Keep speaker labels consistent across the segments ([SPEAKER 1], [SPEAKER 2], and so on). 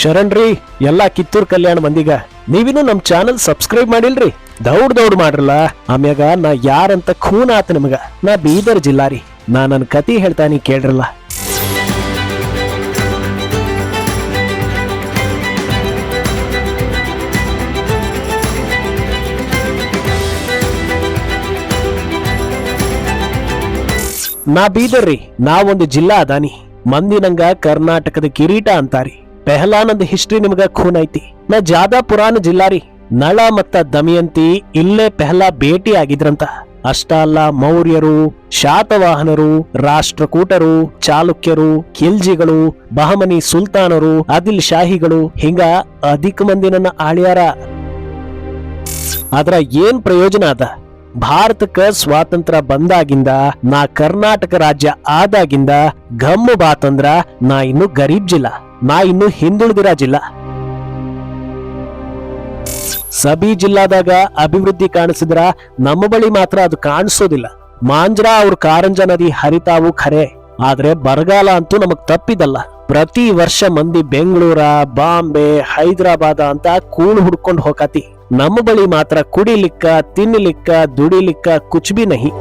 [SPEAKER 1] ಶರಣ್ರಿ ಎಲ್ಲಾ ಕಿತ್ತೂರ್ ಕಲ್ಯಾಣ ಮಂದಿಗ, ನೀವಿನ್ನು ನಮ್ ಚಾನಲ್ ಸಬ್ಸ್ಕ್ರೈಬ್ ಮಾಡಿಲ್ರಿ? ದೌಡ್ ದೌಡ್ ಮಾಡ್ರಲ್ಲ, ಆಮ್ಯಾಗ ನಾ ಯಾರಂತ ಖೂನ್ ಆತ ನಿಮಗ? ನಾ ಬೀದರ್ ಜಿಲ್ಲಾರಿ ನಾ ನನ್ ಕತಿ ಹೇಳ್ತಾನಿ ಕೇಳ್ರಲ್ಲ. ನಾ ಬೀದರ್ರಿ ನಾವೊಂದು ಜಿಲ್ಲಾ ಅದಾನಿ. ಮಂದಿನಂಗ ಕರ್ನಾಟಕದ ಕಿರೀಟ ಅಂತಾರಿ. ಪೆಹಲಾನಂದ್ ಹಿಸ್ಟ್ರಿ ನಿಮ್ಗ ಖೂನ್ ಐತಿ. ನಾ ಜಾದಾ ಪುರಾಣ ಜಿಲ್ಲಾರಿ ನಳ ಮತ್ತ ದಮಯಂತಿ ಇಲ್ಲೇ ಪೆಹಲಾ ಭೇಟಿ ಆಗಿದ್ರಂತ. ಅಷ್ಟ ಅಲ್ಲ, ಮೌರ್ಯರು, ಶಾತವಾಹನರು, ರಾಷ್ಟ್ರಕೂಟರು, ಚಾಲುಕ್ಯರು, ಖಿಲ್ಜಿಗಳು, ಬಹಮನಿ ಸುಲ್ತಾನರು, ಆದಿಲ್ ಶಾಹಿಗಳು, ಹಿಂಗ ಅಧಿಕ ಮಂದಿ ನನ್ನ ಆಳ್ಯಾರ. ಆದ್ರ ಏನ್ ಪ್ರಯೋಜನ ಅದ? ಭಾರತಕ್ಕ ಸ್ವಾತಂತ್ರ್ಯ ಬಂದಾಗಿಂದ, ನಾ ಕರ್ನಾಟಕ ರಾಜ್ಯ ಆದಾಗಿಂದ ಗಮ್ಮು ಬಾತಂದ್ರ ನಾ ಇನ್ನು ಗರೀಬ್ ಜಿಲ್ಲಾ. ನಾ ಇನ್ನು ಹಿಂದುಳಿದಿರ ಜಿಲ್ಲಾ. ಸಬಿ ಜಿಲ್ಲಾದಾಗ ಅಭಿವೃದ್ಧಿ ಕಾಣಿಸಿದ್ರ ನಮ್ಮ ಬಳಿ ಮಾತ್ರ ಅದು ಕಾಣಿಸೋದಿಲ್ಲ. ಮಾಂಜ್ರಾ ಅವ್ರ ಕಾರಂಜ ನದಿ ಹರಿತಾವು ಖರೆ, ಆದ್ರೆ ಬರಗಾಲ ಅಂತೂ ನಮಗ್ ತಪ್ಪಿದಲ್ಲ. ಪ್ರತಿ ವರ್ಷ ಮಂದಿ ಬೆಂಗಳೂರ, ಬಾಂಬೆ, ಹೈದರಾಬಾದ ಅಂತ ಕೂಳು ಹುಡ್ಕೊಂಡು ಹೋಗತಿ ನಮ್ಮ ಬಳಿ ಮಾತ್ರ ಕುಡಿಲಿಕ್ಕ ತಿನ್ನಲಿಕ್ಕ ದುಡಿಲಿಕ್ಕ ಕುಚ್ಬಿ ನಹಿ.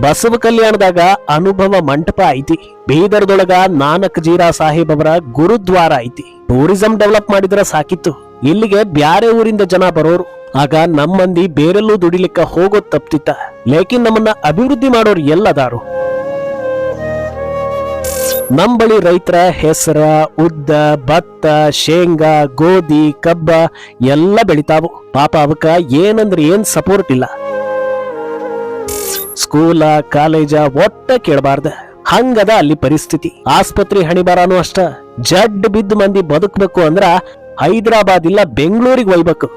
[SPEAKER 1] ಬಸವ ಕಲ್ಯಾಣದಾಗ ಅನುಭವ ಮಂಟಪ ಐತಿ. ಬೀದರ್ದೊಳಗ ನಾನಕ್ ಜೀರಾ ಸಾಹೇಬ್ ಅವರ ಗುರುದ್ವಾರ ಐತಿ. ಟೂರಿಸಂ ಡೆವಲಪ್ ಮಾಡಿದ್ರ ಸಾಕಿತ್ತು. ಇಲ್ಲಿಗೆ ಬ್ಯಾರೆ ಊರಿಂದ ಜನ ಬರೋರು. ಆಗ ನಮ್ಮಂದಿ ಬೇರೆಲ್ಲೂ ದುಡಿಲಿಕ್ಕ ಹೋಗೋದ್ ತಪ್ತಿತ್ತ. ಲೇಕಿನ್ ನಮ್ಮನ್ನ ಅಭಿವೃದ್ಧಿ ಮಾಡೋರು ಎಲ್ಲದಾರು. ನಮ್ ಬಳಿ ರೈತರ ಹೆಸರ, ಉದ್ದ, ಭತ್ತ, ಶೇಂಗಾ, ಗೋಧಿ, ಕಬ್ಬ ಎಲ್ಲ ಬೆಳಿತಾವು. ಪಾಪ ಅವಕ್ಕ ಏನಂದ್ರೆ ಏನ್ ಸಪೋರ್ಟ್ ಇಲ್ಲ. ಸ್ಕೂಲ, ಕಾಲೇಜ ಒಟ್ಟ ಕೇಳಬಾರ್ದ. ಹಂಗದ ಅಲ್ಲಿ ಪರಿಸ್ಥಿತಿ. ಆಸ್ಪತ್ರೆ ಹಣಿಬಾರನು ಅಷ್ಟ. ಜಡ್ ಬಿದ್ದ ಮಂದಿ ಬದುಕಬೇಕು ಅಂದ್ರ ಹೈದರಾಬಾದ್ ಇಲ್ಲ ಬೆಂಗಳೂರಿಗೆ ಒಯ್ಬೇಕು.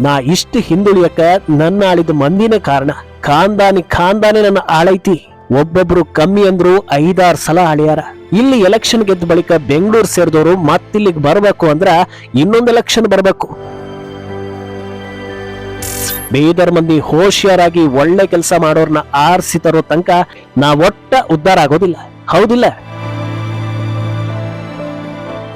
[SPEAKER 1] ನಾ ಇಷ್ಟು ಹಿಂದುಳಿಯಕ ನನ್ನ ಆಳಿದ ಮಂದಿನ ಕಾರಣ. ಖಾನ್ದಾನಿ ಖಾನ್ದಾನೆ ನನ್ನ ಆಳೈತಿ. ಒಬ್ಬೊಬ್ರು ಕಮ್ಮಿ ಅಂದ್ರು ಐದಾರು ಸಲ ಆಳಿಯಾರ. ಇಲ್ಲಿ ಎಲೆಕ್ಷನ್ ಗೆದ್ದ ಬಳಿಕ ಬೆಂಗಳೂರು ಸೇರಿದವರು ಮತ್ತಿಲ್ಲಿಗೆ ಬರಬೇಕು ಅಂದ್ರ ಇನ್ನೊಂದು ಎಲೆಕ್ಷನ್ ಬರಬೇಕು. ಬೀದರ್ ಮಂದಿ ಹೋಶಿಯರಾಗಿ ಒಳ್ಳೆ ಕೆಲಸ ಮಾಡೋರ್ನ ಆರಿಸಿ ತರೋ ತನಕ ನಾ ಒಟ್ಟ ಉದ್ಧಾರ ಆಗೋದಿಲ್ಲ. ಹೌದಿಲ್ಲ?